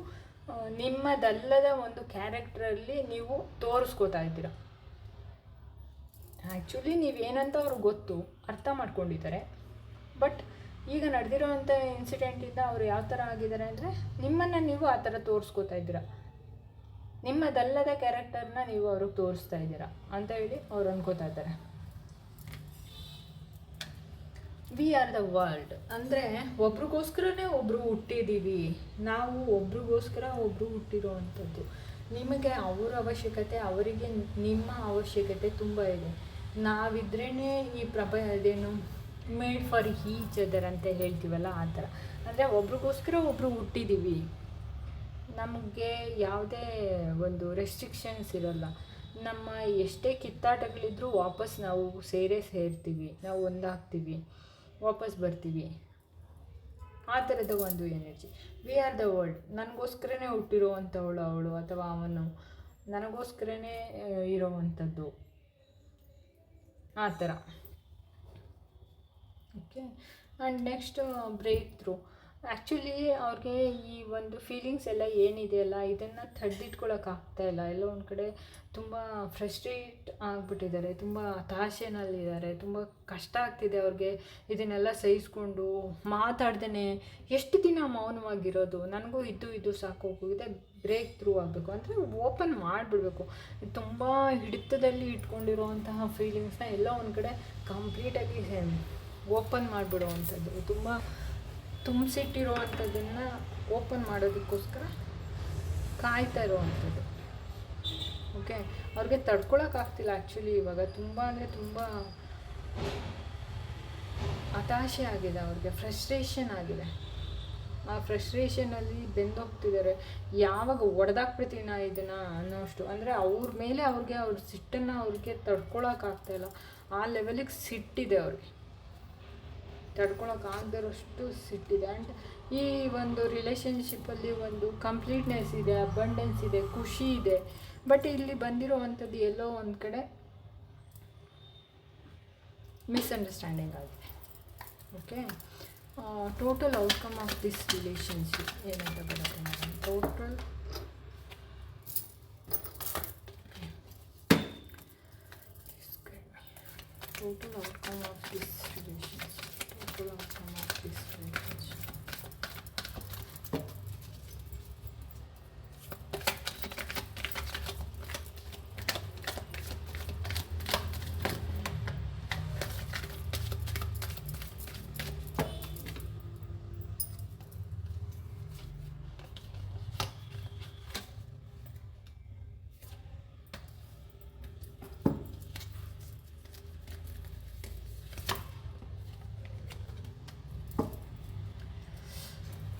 ನಿಮ್ಮದಲ್ಲದ ಒಂದು ಕ್ಯಾರೆಕ್ಟ್ರಲ್ಲಿ ನೀವು ತೋರಿಸ್ಕೋತಾ ಇದ್ದೀರ? ಆ್ಯಕ್ಚುಲಿ ನೀವೇನಂತ ಅವ್ರಿಗೆ ಗೊತ್ತು, ಅರ್ಥ ಮಾಡ್ಕೊಂಡಿದ್ದಾರೆ. ಬಟ್ ಈಗ ನಡೆದಿರೋವಂಥ ಇನ್ಸಿಡೆಂಟಿಂದ ಅವರು ಯಾವ ಥರ ಆಗಿದ್ದಾರೆ ಅಂದರೆ, ನಿಮ್ಮನ್ನು ನೀವು ಆ ಥರ ತೋರಿಸ್ಕೋತಾ ಇದ್ದೀರ? ನಿಮ್ಮದಲ್ಲದ ಕ್ಯಾರೆಕ್ಟರ್ನ ನೀವು ಅವ್ರಿಗೆ ತೋರಿಸ್ತಾ ಇದ್ದೀರಾ ಅಂತ ಹೇಳಿ ಅವ್ರು ಅನ್ಕೋತಾ ಇದ್ದಾರೆ. ವಿ ಆರ್ ದ ವರ್ಲ್ಡ್ ಅಂದರೆ ಒಬ್ರಿಗೋಸ್ಕರನೇ ಒಬ್ಬರು ಹುಟ್ಟಿದ್ದೀವಿ ನಾವು ಒಬ್ರಿಗೋಸ್ಕರ ಒಬ್ಬರು ಹುಟ್ಟಿರೋವಂಥದ್ದು ನಿಮಗೆ ಅವರ ಅವಶ್ಯಕತೆ, ಅವರಿಗೆ ನಿಮ್ಮ ಅವಶ್ಯಕತೆ ತುಂಬ ಇದೆ. ನಾವಿದ್ರೇ ಈ ಪ್ರಪ ಅದೇನು ಮೇಡ್ ಫಾರ್ ಈಚ್ ಅದರ್ ಅಂತ ಹೇಳ್ತೀವಲ್ಲ ಆ ಥರ. ಅಂದರೆ ಒಬ್ರಿಗೋಸ್ಕರ ಒಬ್ಬರು ಹುಟ್ಟಿದ್ದೀವಿ ನಮಗೆ ಯಾವುದೇ ಒಂದು ರೆಸ್ಟ್ರಿಕ್ಷನ್ಸ್ ಇರೋಲ್ಲ. ನಮ್ಮ ಎಷ್ಟೇ ಕಿತ್ತಾಟಗಳಿದ್ರೂ ವಾಪಸ್ ನಾವು ಸೇರೇ ಸೇರ್ತೀವಿ. ನಾವು ಒಂದಾಗ್ತೀವಿ. ವಾಪಸ್ ಬರ್ತೀವಿ. ಆ ಥರದ ಒಂದು energy. We are the world ನನಗೋಸ್ಕರನೇ ಹುಟ್ಟಿರುವಂಥವಳು ಅವಳು ಅಥವಾ ಅವನು. ನನಗೋಸ್ಕರನೇ ಇರೋವಂಥದ್ದು. ಆ ಥರ okay and next breakthrough actually ಅವ್ರಿಗೆ ಈ ಒಂದು ಫೀಲಿಂಗ್ಸ್ ಎಲ್ಲ ಏನಿದೆಯಲ್ಲ ಇದನ್ನು ತಡೆದಿಟ್ಕೊಳಕ್ಕೆ ಆಗ್ತಾಯಿಲ್ಲ ಇಲ್ಲ. ಎಲ್ಲೋ ಒಂದು ಕಡೆ ತುಂಬ ಫ್ರಸ್ಟ್ರೇಟ್ ಆಗಿಬಿಟ್ಟಿದ್ದಾರೆ. ತುಂಬ ಹತಾಶೆನಲ್ಲಿದ್ದಾರೆ. ತುಂಬ ಕಷ್ಟ ಆಗ್ತಿದೆ ಅವ್ರಿಗೆ ಇದನ್ನೆಲ್ಲ ಸಹಿಸ್ಕೊಂಡು ಮಾತಾಡ್ದೇ ಎಷ್ಟು ದಿನ ಮೌನವಾಗಿರೋದು? ನನಗೂ ಇದು ಇದು ಸಾಕೋಗಿದೆ ಬ್ರೇಕ್ ಥ್ರೂ ಆಗಬೇಕು. ಅಂದರೆ ಓಪನ್ ಮಾಡಿಬಿಡ್ಬೇಕು. ತುಂಬ ಹಿಡಿತದಲ್ಲಿ ಇಟ್ಕೊಂಡಿರುವಂತಹ ಫೀಲಿಂಗ್ಸ್ನ ಎಲ್ಲ ಒಂದು ಕಡೆ ಕಂಪ್ಲೀಟಾಗಿ ಓಪನ್ ಮಾಡಿಬಿಡುವಂಥದ್ದು. ತುಂಬ ತುಂಬಿಸಿಟ್ಟಿರುವಂಥದ್ದನ್ನು ಓಪನ್ ಮಾಡೋದಕ್ಕೋಸ್ಕರ ಕಾಯ್ತಾ ಇರುವಂಥದ್ದು. ಓಕೆ ಅವ್ರಿಗೆ ತಡ್ಕೊಳಕ್ಕಾಗ್ತಿಲ್ಲ ಆ್ಯಕ್ಚುಲಿ ಇವಾಗ. ತುಂಬ ಅಂದರೆ ತುಂಬ ಹತಾಶೆ ಆಗಿದೆ ಅವ್ರಿಗೆ. ಫ್ರಸ್ಟ್ರೇಷನ್ ಆಗಿದೆ. ಆ ಫ್ರಸ್ಟ್ರೇಷನಲ್ಲಿ ಬೆಂದೋಗ್ತಿದ್ದಾರೆ. ಯಾವಾಗ ಒಡೆದಾಕ್ಬಿಡ್ತೀನಿ ನಾ ಇದನ್ನು ಅನ್ನೋಷ್ಟು. ಅಂದರೆ ಅವ್ರ ಮೇಲೆ ಅವ್ರಿಗೆ ಅವ್ರ ಸಿಟ್ಟನ್ನು ಅವ್ರಿಗೆ ತಡ್ಕೊಳಕ್ಕಾಗ್ತಾಯಿಲ್ಲ ಆ ಲೆವೆಲಿಗೆ ಸಿಟ್ಟಿದೆ ಅವ್ರಿಗೆ. ತಡ್ಕೊಳಕ್ಕಾಗದಿರೋಷ್ಟು ಸಿಟ್ಟಿದೆ. ಆ್ಯಂಡ್ ಈ ಒಂದು ರಿಲೇಷನ್ಶಿಪ್ಪಲ್ಲಿ ಒಂದು ಕಂಪ್ಲೀಟ್ನೆಸ್ ಇದೆ ಅಬಂಡೆನ್ಸ್ ಇದೆ, ಖುಷಿ ಇದೆ. ಬಟ್ ಇಲ್ಲಿ ಬಂದಿರೋವಂಥದ್ದು ಎಲ್ಲೋ ಒಂದು ಕಡೆ ಮಿಸ್ಅಂಡರ್ಸ್ಟ್ಯಾಂಡಿಂಗ್ ಆಗಿದೆ. Okay total outcome of this relationship ಏನಂತ ಬರುತ್ತೆ madam total total outcome of this relationship. Bulantlamak istiyorum.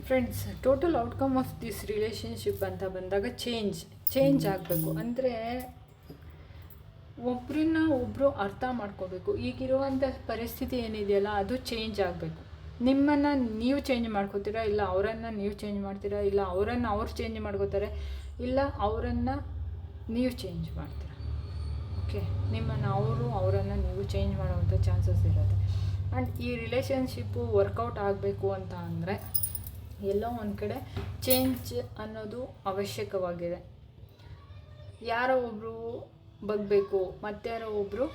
Friends total outcome of this relationship ಅಂತ ಬಂದಾಗ ಚೇಂಜ್ ಚೇಂಜ್ ಆಗಬೇಕು. ಅಂದರೆ ಒಬ್ಬರನ್ನ ಒಬ್ಬರು ಅರ್ಥ ಮಾಡ್ಕೋಬೇಕು. ಈಗಿರುವಂಥ ಪರಿಸ್ಥಿತಿ ಏನಿದೆಯಲ್ಲ ಅದು ಚೇಂಜ್ ಆಗಬೇಕು. ನಿಮ್ಮನ್ನು ನೀವು ಚೇಂಜ್ ಮಾಡ್ಕೋತೀರಾ ಇಲ್ಲ ಅವರನ್ನು ನೀವು ಚೇಂಜ್ ಮಾಡ್ತೀರಾ ಇಲ್ಲ ಅವರನ್ನು ಅವ್ರು ಚೇಂಜ್ ಮಾಡ್ಕೋತಾರೆ ಇಲ್ಲ ಅವರನ್ನು ನೀವು ಚೇಂಜ್ ಮಾಡ್ತೀರಾ. ಓಕೆ ನಿಮ್ಮನ್ನು ಅವರು ಅವರನ್ನು ನೀವು ಚೇಂಜ್ ಮಾಡೋವಂಥ ಚಾನ್ಸಸ್ ಇರುತ್ತೆ. ಆ್ಯಂಡ್ ಈ ರಿಲೇಷನ್ಶಿಪ್ಪು ವರ್ಕೌಟ್ ಆಗಬೇಕು ಅಂತ ಅಂದರೆ ಎಲ್ಲೋ ಒಂದು ಕಡೆ ಚೇಂಜ್ ಅನ್ನೋದು ಅವಶ್ಯಕವಾಗಿದೆ. ಯಾರೋ ಒಬ್ಬರು ಬಗ್ಬೇಕು ಮತ್ತಾರೋ ಒಬ್ಬರು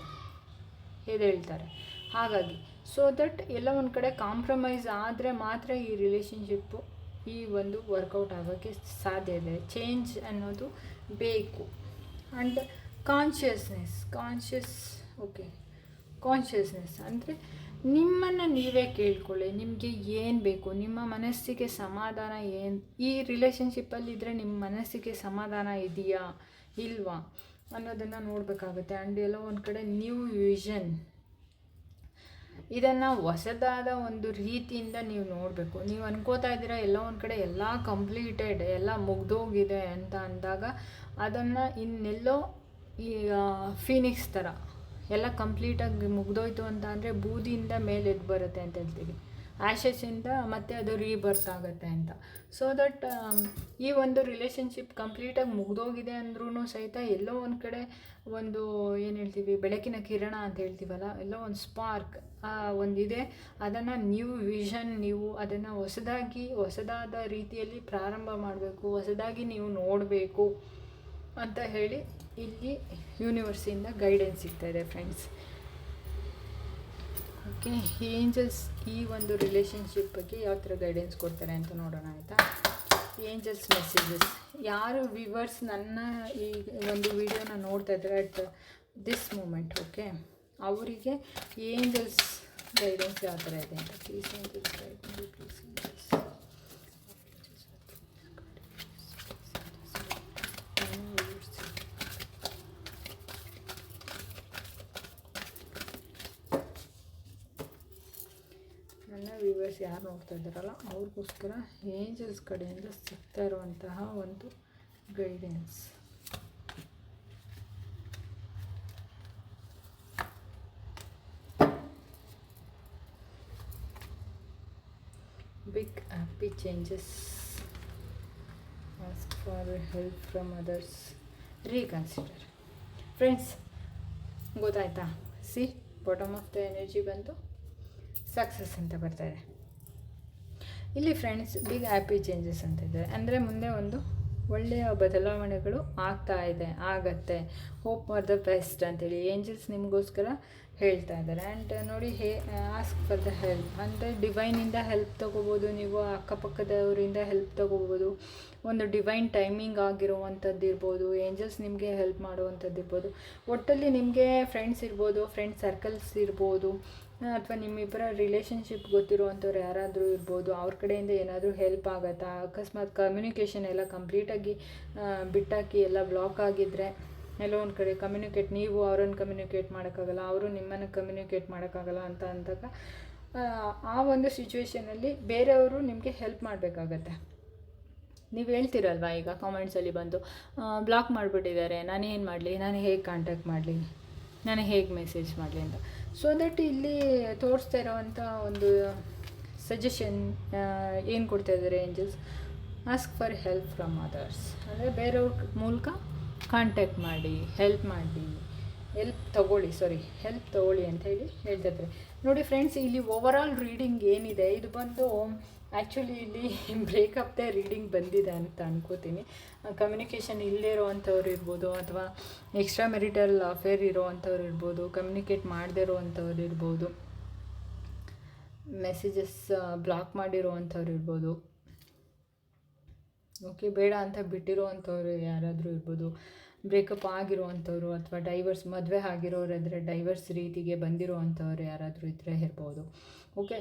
ಹೇಳ್ತಾರೆ ಹಾಗಾಗಿ ಸೊ ದಟ್ ಎಲ್ಲ ಒಂದು ಕಡೆ ಕಾಂಪ್ರಮೈಸ್ ಆದರೆ ಮಾತ್ರ ಈ ರಿಲೇಷನ್ಶಿಪ್ಪು ಈ ಒಂದು ವರ್ಕೌಟ್ ಆಗೋಕ್ಕೆ ಸಾಧ್ಯ ಇದೆ. ಚೇಂಜ್ ಅನ್ನೋದು ಬೇಕು. And consciousness conscious okay consciousness ಅಂದರೆ ನಿಮ್ಮನ್ನು ನೀವೇ ಕೇಳ್ಕೊಳ್ಳಿ, ನಿಮಗೆ ಏನು ಬೇಕು, ನಿಮ್ಮ ಮನಸ್ಸಿಗೆ ಸಮಾಧಾನ ಏನು, ಈ ರಿಲೇಷನ್ಶಿಪ್ಪಲ್ಲಿ ಇದ್ದರೆ ನಿಮ್ಮ ಮನಸ್ಸಿಗೆ ಸಮಾಧಾನ ಇದೆಯಾ, ಇಲ್ವಾ ಅನ್ನೋದನ್ನು ನೋಡಬೇಕಾಗುತ್ತೆ. ಆ್ಯಂಡ್ ಎಲ್ಲೋ ಒಂದು ಕಡೆ ನ್ಯೂ ವಿಷನ್ ಇದನ್ನು ಹೊಸದಾದ ಒಂದು ರೀತಿಯಿಂದ ನೀವು ನೋಡಬೇಕು. ನೀವು ಅನ್ಕೋತಾ ಇದ್ದೀರಾ, ಎಲ್ಲ ಒಂದು ಕಡೆ ಎಲ್ಲ ಕಂಪ್ಲೀಟೆಡ್ ಎಲ್ಲ ಮುಗ್ದೋಗಿದೆ ಅಂತ ಅಂದಾಗ ಅದನ್ನು ಇನ್ನೆಲ್ಲೋ ಈ ಫೀನಿಕ್ಸ್ ಥರ ಎಲ್ಲ ಕಂಪ್ಲೀಟಾಗಿ ಮುಗ್ದೋಯ್ತು ಅಂತ ಅಂದರೆ ಬೂದಿಯಿಂದ ಮೇಲೆ ಎದ್ದು ಬರುತ್ತೆ ಅಂತ ಹೇಳ್ತೀವಿ. ಆ್ಯಶಸ್ಸಿಂದ ಮತ್ತೆ ಅದು ರೀಬರ್ತ್ ಆಗುತ್ತೆ ಅಂತ. ಸೊ ದಟ್ ಈ ಒಂದು ರಿಲೇಷನ್ಶಿಪ್ ಕಂಪ್ಲೀಟಾಗಿ ಮುಗ್ದೋಗಿದೆ ಅಂದ್ರೂ ಸಹಿತ ಎಲ್ಲೋ ಒಂದು ಕಡೆ ಒಂದು ಏನು ಹೇಳ್ತೀವಿ, ಬೆಳಕಿನ ಕಿರಣ ಅಂತ ಹೇಳ್ತೀವಲ್ಲ, ಎಲ್ಲೋ ಒಂದು ಸ್ಪಾರ್ಕ್ ಒಂದಿದೆ ಅದನ್ನು ನ್ಯೂ ವಿಷನ್ ನೀವು ಅದನ್ನು ಹೊಸದಾಗಿ, ಹೊಸದಾದ ರೀತಿಯಲ್ಲಿ ಪ್ರಾರಂಭ ಮಾಡಬೇಕು, ಹೊಸದಾಗಿ ನೀವು ನೋಡಬೇಕು ಅಂತ ಹೇಳಿ ಇಲ್ಲಿ ಯೂನಿವರ್ಸಿಂದ ಗೈಡೆನ್ಸ್ ಇದೆ ಫ್ರೆಂಡ್ಸ್ ಓಕೆ ಏಂಜಲ್ಸ್ ಈ ಒಂದು ರಿಲೇಷನ್ಶಿಪ್ ಬಗ್ಗೆ ಯಾವ ಥರ ಗೈಡೆನ್ಸ್ ಕೊಡ್ತಾರೆ ಅಂತ ನೋಡೋಣ ಆಯಿತಾ? ಏಂಜಲ್ಸ್ ಮೆಸೇಜಸ್ ಯಾರು ವಿವರ್ಸ್ ನನ್ನ ಈ ಒಂದು ವಿಡಿಯೋನ ನೋಡ್ತಾ ಇದ್ದಾರೆ ಅಟ್ ದಿಸ್ ಮೂಮೆಂಟ್ ಓಕೆ ಅವರಿಗೆ ಏಂಜಲ್ಸ್ ಗೈಡೆನ್ಸ್ ಯಾವ ಥರ ಇದೆ ಅಂತ ಪ್ಲೀಸ್ ಏಂಜಲ್ಸ್ ಗೈಡ್ ಪ್ಲೀಸ್ ನೋಡ್ತಾ ಇದ್ದಾರಲ್ಲ, ಅವ್ರಿಗೋಸ್ಕರ ಏಂಜಲ್ಸ್ ಕಡೆಯಿಂದ ಸಿಗ್ತಾ ಇರುವಂತಹ ಒಂದು guidance big happy changes for help from others reconsider friends ಗೊತ್ತಾಯ್ತಾ? See bottom of the energy ಬಂದು ಸಕ್ಸಸ್ ಅಂತ ಬರ್ತಾ ಇದೆ. ಇಲ್ಲಿ ಫ್ರೆಂಡ್ಸ್ ಬಿಗ್ ಹ್ಯಾಪಿ ಚೇಂಜಸ್ ಅಂತ ಇದ್ದಾರೆ ಅಂದರೆ ಮುಂದೆ ಒಂದು ಒಳ್ಳೆಯ ಬದಲಾವಣೆಗಳು ಆಗ್ತಾ ಇದೆ, ಆಗತ್ತೆ. ಹೋಪ್ ಫಾರ್ ದ ಬೆಸ್ಟ್ ಅಂತೇಳಿ ಏಂಜಲ್ಸ್ ನಿಮಗೋಸ್ಕರ ಹೇಳ್ತಾ ಇದ್ದಾರೆ. ಆ್ಯಂಡ್ ನೋಡಿ, hey ask for the help ಅಂದರೆ ಡಿವೈನಿಂದ ಹೆಲ್ಪ್ ತೊಗೋಬೋದು ನೀವು, ಅಕ್ಕಪಕ್ಕದವರಿಂದ ಹೆಲ್ಪ್ ತೊಗೋಬೋದು. ಒಂದು ಡಿವೈನ್ ಟೈಮಿಂಗ್ ಆಗಿರುವಂಥದ್ದು ಇರ್ಬೋದು ಏಂಜಲ್ಸ್ ನಿಮಗೆ ಹೆಲ್ಪ್ ಮಾಡುವಂಥದ್ದು ಇರ್ಬೋದು. ಒಟ್ಟಲ್ಲಿ ನಿಮಗೆ ಫ್ರೆಂಡ್ಸ್ ಇರ್ಬೋದು ಫ್ರೆಂಡ್ ಸರ್ಕಲ್ಸ್ ಇರ್ಬೋದು. ಅಥವಾ ನಿಮ್ಮಿಬ್ಬರ ರಿಲೇಷನ್ಶಿಪ್ ಗೊತ್ತಿರುವಂಥವ್ರು ಯಾರಾದರೂ ಇರ್ಬೋದು ಅವ್ರ ಕಡೆಯಿಂದ ಏನಾದರೂ ಹೆಲ್ಪ್ ಆಗುತ್ತಾ? ಅಕಸ್ಮಾತ್ ಕಮ್ಯುನಿಕೇಷನ್ ಎಲ್ಲ ಕಂಪ್ಲೀಟಾಗಿ ಬಿಟ್ಟಾಕಿ ಎಲ್ಲ ಬ್ಲಾಕ್ ಆಗಿದ್ದರೆ ಎಲ್ಲೋ ಒಂದು ಕಡೆ ಕಮ್ಯುನಿಕೇಟ್ ನೀವು ಅವ್ರನ್ನ ಕಮ್ಯುನಿಕೇಟ್ ಮಾಡೋಕ್ಕಾಗಲ್ಲ ಅವರು ನಿಮ್ಮನ್ನು ಕಮ್ಯುನಿಕೇಟ್ ಮಾಡೋಕ್ಕಾಗಲ್ಲ ಅಂತ ಅಂದಾಗ ಆ, ಒಂದು ಸಿಚುವೇಷನಲ್ಲಿ ಬೇರೆಯವರು ನಿಮಗೆ ಹೆಲ್ಪ್ ಮಾಡಬೇಕಾಗತ್ತೆ. ನೀವು ಹೇಳ್ತೀರಲ್ವಾ ಈಗ ಕಾಮೆಂಟ್ಸಲ್ಲಿ ಬಂದು ಬ್ಲಾಕ್ ಮಾಡಿಬಿಟ್ಟಿದ್ದಾರೆ ನಾನು ಏನು ಮಾಡಲಿ? ನಾನು ಹೇಗೆ ಕಾಂಟ್ಯಾಕ್ಟ್ ಮಾಡಲಿ? ನಾನು ಹೇಗೆ ಮೆಸೇಜ್ ಮಾಡಲಿ ಅಂತ. ಸೊ ದಟ್ ಇಲ್ಲಿ ತೋರಿಸ್ತಾ ಇರೋವಂಥ ಒಂದು ಸಜೆಷನ್ ಏನು ಕೊಡ್ತಾ ಇದ್ದಾರೆ angels ask for help from others ಅಂದರೆ ಬೇರೆಯವ್ರ ಮೂಲಕ ಕಾಂಟ್ಯಾಕ್ಟ್ ಮಾಡಿ ಹೆಲ್ಪ್ ಮಾಡಿ ಹೆಲ್ಪ್ ತಗೊಳ್ಳಿ ಸಾರಿ ಹೆಲ್ಪ್ ತಗೊಳ್ಳಿ ಅಂತ ಹೇಳಿ ಹೇಳ್ತಾ ಇದ್ದಾರೆ. ನೋಡಿ ಫ್ರೆಂಡ್ಸ್ ಇಲ್ಲಿ ಓವರ್ ಆಲ್ ರೀಡಿಂಗ್ ಏನಿದೆ? ಇದು ಬಂದು ಆ್ಯಕ್ಚುಲಿ ಇಲ್ಲಿ ಬ್ರೇಕಪ್ದೇ ರೀಡಿಂಗ್ ಬಂದಿದೆ ಅಂತ ಅನ್ಕೋತೀನಿ. ಕಮ್ಯುನಿಕೇಷನ್ ಇಲ್ಲದೇ ಇರೋವಂಥವ್ರು ಇರ್ಬೋದು, ಅಥವಾ ಎಕ್ಸ್ಟ್ರಾ ಮೆರಿಟಲ್ ಅಫೇರ್ ಇರೋವಂಥವ್ರು ಇರ್ಬೋದು ಕಮ್ಯುನಿಕೇಟ್ ಮಾಡದೇ ಇರೋವಂಥವ್ರು ಇರ್ಬೋದು ಮೆಸೇಜಸ್ ಬ್ಲಾಕ್ ಮಾಡಿರೋವಂಥವ್ರು ಇರ್ಬೋದು. ಓಕೆ ಬೇಡ ಅಂತ ಬಿಟ್ಟಿರುವಂಥವ್ರು ಯಾರಾದರೂ ಇರ್ಬೋದು. ಬ್ರೇಕಪ್ ಆಗಿರುವಂಥವ್ರು ಅಥವಾ ಡೈವರ್ಸ್ ಮದುವೆ ಆಗಿರೋರಾದರೆ ಡೈವರ್ಸ್ ರೀತಿಗೆ ಬಂದಿರುವಂಥವ್ರು ಯಾರಾದರೂ ಇದ್ದರೆ ಇರ್ಬೋದು. ಓಕೆ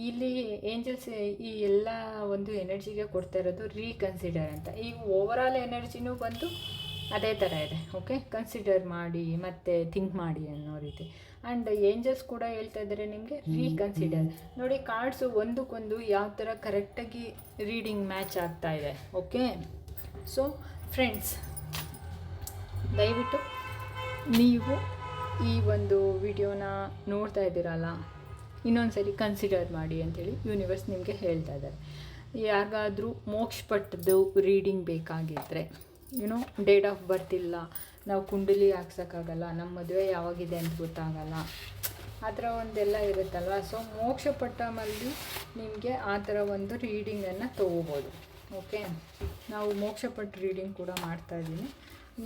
ಇಲ್ಲಿ ಏಂಜಲ್ಸ್ ಈ ಎಲ್ಲ ಒಂದು ಎನರ್ಜಿಗೆ ಕೊಡ್ತಾ ಇರೋದು ರೀಕನ್ಸಿಡರ್ ಅಂತ. ಈ ಓವರಾಲ್ ಎನರ್ಜಿನೂ ಬಂದು ಅದೇ ಥರ ಇದೆ ಓಕೆ? ಕನ್ಸಿಡರ್ ಮಾಡಿ ಮತ್ತೆ ಥಿಂಕ್ ಮಾಡಿ ಅನ್ನೋ ರೀತಿ. ಆ್ಯಂಡ್ ಏಂಜಲ್ಸ್ ಕೂಡ ಹೇಳ್ತಾ ಇದ್ದಾರೆ ನಿಮಗೆ ರೀಕನ್ಸಿಡರ್ ನೋಡಿ ಕಾರ್ಡ್ಸು ಒಂದಕ್ಕೊಂದು ಯಾವ ಥರ ಕರೆಕ್ಟಾಗಿ ರೀಡಿಂಗ್ ಮ್ಯಾಚ್ ಆಗ್ತಾ ಇದೆ ಓಕೆ? ಸೊ ಫ್ರೆಂಡ್ಸ್ ದಯವಿಟ್ಟು ನೀವು ಈ ಒಂದು ವಿಡಿಯೋನ ನೋಡ್ತಾ ಇದ್ದೀರಲ್ಲ ಇನ್ನೊಂದು ಸರಿ ಕನ್ಸಿಡರ್ ಮಾಡಿ ಅಂಥೇಳಿ ಯೂನಿವರ್ಸ್ ನಿಮಗೆ ಹೇಳ್ತಾ ಇದ್ದಾರೆ. ಯಾರಿಗಾದರೂ ಮೋಕ್ಷ ಪಟ್ಟದ್ದು reading ಬೇಕಾಗಿದ್ದರೆ you know date of birth ಇಲ್ಲ, ನಾವು ಕುಂಡಲಿ ಹಾಕ್ಸೋಕ್ಕಾಗಲ್ಲ, ನಮ್ಮ ಮದುವೆ ಯಾವಾಗಿದೆ ಅಂತ ಗೊತ್ತಾಗಲ್ಲ, ಆ ಥರ ಒಂದೆಲ್ಲ ಇರುತ್ತಲ್ವ? ಸೊ ಮೋಕ್ಷ ಪಟ್ಟಮಲ್ಲಿ ನಿಮಗೆ ಆ ಥರ ಒಂದು ರೀಡಿಂಗನ್ನು ತೊಗೋಬೋದು. ಓಕೆ ನಾವು ಮೋಕ್ಷಪಟ್ಟು ರೀಡಿಂಗ್ ಕೂಡ ಮಾಡ್ತಾ ಇದ್ದೀನಿ.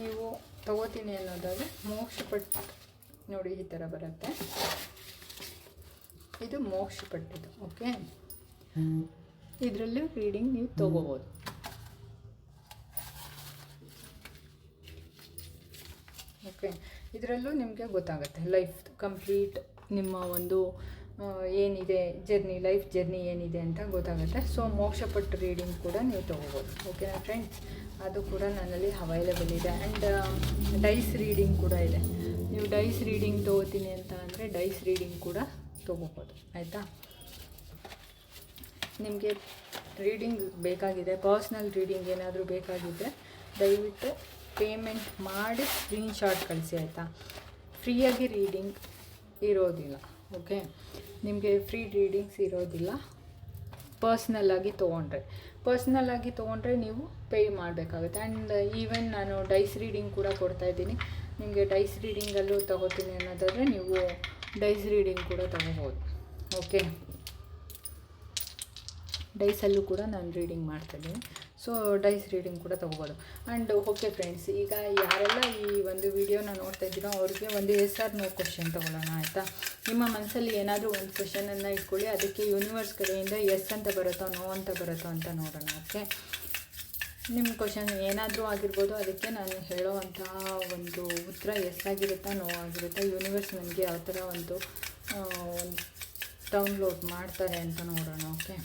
ನೀವು ತಗೋತೀನಿ ಅನ್ನೋದಾದರೆ ಮೋಕ್ಷಪಟ್ಟು ಪಟ್ ನೋಡಿ ಈ ಥರ ಬರುತ್ತೆ. ಇದು ಮೋಕ್ಷ ಪಟ್ಟಿದ್ದು ಓಕೆ ಇದರಲ್ಲೂ ರೀಡಿಂಗ್ ನೀವು ತಗೋಬೋದು. ಓಕೆ? ಇದರಲ್ಲೂ ನಿಮಗೆ ಗೊತ್ತಾಗುತ್ತೆ ಲೈಫ್ ಕಂಪ್ಲೀಟ್ ನಿಮ್ಮ ಒಂದು ಏನಿದೆ ಜರ್ನಿ ಲೈಫ್ ಜರ್ನಿ ಏನಿದೆ ಅಂತ ಗೊತ್ತಾಗುತ್ತೆ. ಸೊ ಮೋಕ್ಷಪಟ್ಟು ರೀಡಿಂಗ್ ಕೂಡ ನೀವು ತೊಗೋಬೋದು ಓಕೆನಾ ಫ್ರೆಂಡ್ಸ್ ಅದು ಕೂಡ ನನ್ನಲ್ಲಿ ಅವೈಲೇಬಲ್ ಇದೆ. ಆ್ಯಂಡ್ ಡೈಸ್ ರೀಡಿಂಗ್ ಕೂಡ ಇದೆ. ನೀವು ಡೈಸ್ ರೀಡಿಂಗ್ ತೊಗೋತೀನಿ ಅಂತ ಅಂದರೆ ಡೈಸ್ ರೀಡಿಂಗ್ ಕೂಡ ತೊಗೋಬೋದು, ಆಯಿತಾ? ನಿಮಗೆ ರೀಡಿಂಗ್ ಬೇಕಾಗಿದೆ ಪರ್ಸ್ನಲ್ ರೀಡಿಂಗ್ ಏನಾದರೂ ಬೇಕಾಗಿದ್ದರೆ ದಯವಿಟ್ಟು ಪೇಮೆಂಟ್ ಮಾಡಿ ಸ್ಕ್ರೀನ್ಶಾಟ್ ಕಳಿಸಿ, ಆಯಿತಾ? ಫ್ರೀಯಾಗಿ ರೀಡಿಂಗ್ ಇರೋದಿಲ್ಲ ಓಕೆ ನಿಮಗೆ ಫ್ರೀ ರೀಡಿಂಗ್ಸ್ ಇರೋದಿಲ್ಲ ಪರ್ಸ್ನಲ್ಲಾಗಿ ತೊಗೊಂಡ್ರೆ. ಪರ್ಸ್ನಲ್ ಆಗಿ ತೊಗೊಂಡ್ರೆ ನೀವು ಪೇ ಮಾಡಬೇಕಾಗುತ್ತೆ. ಆ್ಯಂಡ್ ಈವನ್ ನಾನು ಡೈಸ್ ರೀಡಿಂಗ್ ಕೂಡ ಕೊಡ್ತಾ ಇದ್ದೀನಿ. ನಿಮಗೆ ಡೈಸ್ ರೀಡಿಂಗಲ್ಲೂ ತಗೋತೀನಿ ಅನ್ನೋದಾದರೆ ನೀವು ಡೈಸ್ ರೀಡಿಂಗ್ ಕೂಡ ತಗೋಬೋದು. ಓಕೆ ಡೈಸಲ್ಲೂ ಕೂಡ ನಾನು ರೀಡಿಂಗ್ ಮಾಡ್ತಾಯಿದ್ದೀನಿ ಸೊ ಡೈಸ್ ರೀಡಿಂಗ್ ಕೂಡ ತೊಗೋಬೋದು. ಆ್ಯಂಡ್ ಓಕೆ ಫ್ರೆಂಡ್ಸ್ ಈಗ ಯಾರೆಲ್ಲ ಈ ಒಂದು ವಿಡಿಯೋನ ನೋಡ್ತಾ ಇದ್ದೀರೋ ಅವ್ರಿಗೆ ಒಂದು ಎಸ್ ಆರ್ ನೋ ಕ್ವಶನ್ ತೊಗೊಳ್ಳೋಣ, ಆಯಿತಾ? ನಿಮ್ಮ ಮನಸ್ಸಲ್ಲಿ ಏನಾದರೂ ಒಂದು ಕ್ವಶನನ್ನು ಇಟ್ಕೊಳ್ಳಿ, ಅದಕ್ಕೆ ಯೂನಿವರ್ಸ್ ಕಡೆಯಿಂದ ಎಸ್ ಅಂತ ಬರುತ್ತೋ ನೋ ಅಂತ ಬರುತ್ತೋ ಅಂತ ನೋಡೋಣ ಓಕೆ ನಿಮ್ಮ ಕ್ವಶನ್ ಏನಾದರೂ ಆಗಿರ್ಬೋದು, ಅದಕ್ಕೆ ನಾನು ಹೇಳೋವಂತಹ ಒಂದು ಉತ್ತರ ಎಸ್ ಆಗಿರುತ್ತಾ ನೋ ಆಗಿರುತ್ತಾ ಯೂನಿವರ್ಸ್ ನನಗೆ ಯಾವ ಥರ ಒಂದು ಡೌನ್ಲೋಡ್ ಮಾಡ್ತಾರೆ ಅಂತ ನೋಡೋಣ ಓಕೆ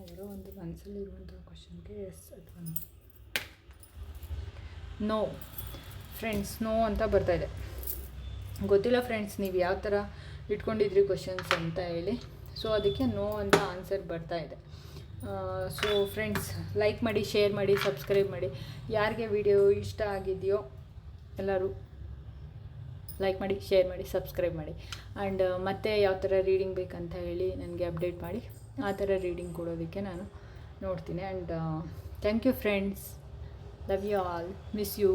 ಅವರ ಒಂದು ಮನಸ್ಸಲ್ಲಿರುವಂಥ ಕ್ವಶನ್ಗೆ ಎಸ್ ಅಥವಾ ನೋ ಫ್ರೆಂಡ್ಸ್ ನೋ ಅಂತ ಬರ್ತಾ ಇದೆ. ಗೊತ್ತಿಲ್ಲ ಫ್ರೆಂಡ್ಸ್ ನೀವು ಯಾವ ಥರ ಇಟ್ಕೊಂಡಿದ್ರಿ ಕ್ವಶನ್ಸ್ ಅಂತ ಹೇಳಿ. ಸೊ ಅದಕ್ಕೆ ನೋ ಅಂತ ಆನ್ಸರ್ ಬರ್ತಾ ಇದೆ. ಸೊ ಫ್ರೆಂಡ್ಸ್ ಲೈಕ್ ಮಾಡಿ ಶೇರ್ ಮಾಡಿ ಸಬ್ಸ್ಕ್ರೈಬ್ ಮಾಡಿ. ಯಾರಿಗೆ ವಿಡಿಯೋ ಇಷ್ಟ ಆಗಿದೆಯೋ ಎಲ್ಲರೂ ಲೈಕ್ ಮಾಡಿ ಶೇರ್ ಮಾಡಿ ಸಬ್ಸ್ಕ್ರೈಬ್ ಮಾಡಿ. ಆ್ಯಂಡ್ ಮತ್ತೆ ಯಾವ ಥರ ರೀಡಿಂಗ್ ಬೇಕಂತ ಹೇಳಿ ನನಗೆ ಅಪ್ಡೇಟ್ ಮಾಡಿ. ಆ ಥರ ರೀಡಿಂಗ್ ಕೊಡೋದಕ್ಕೆ ನಾನು ನೋಡ್ತೀನಿ. And thank you friends love you all miss you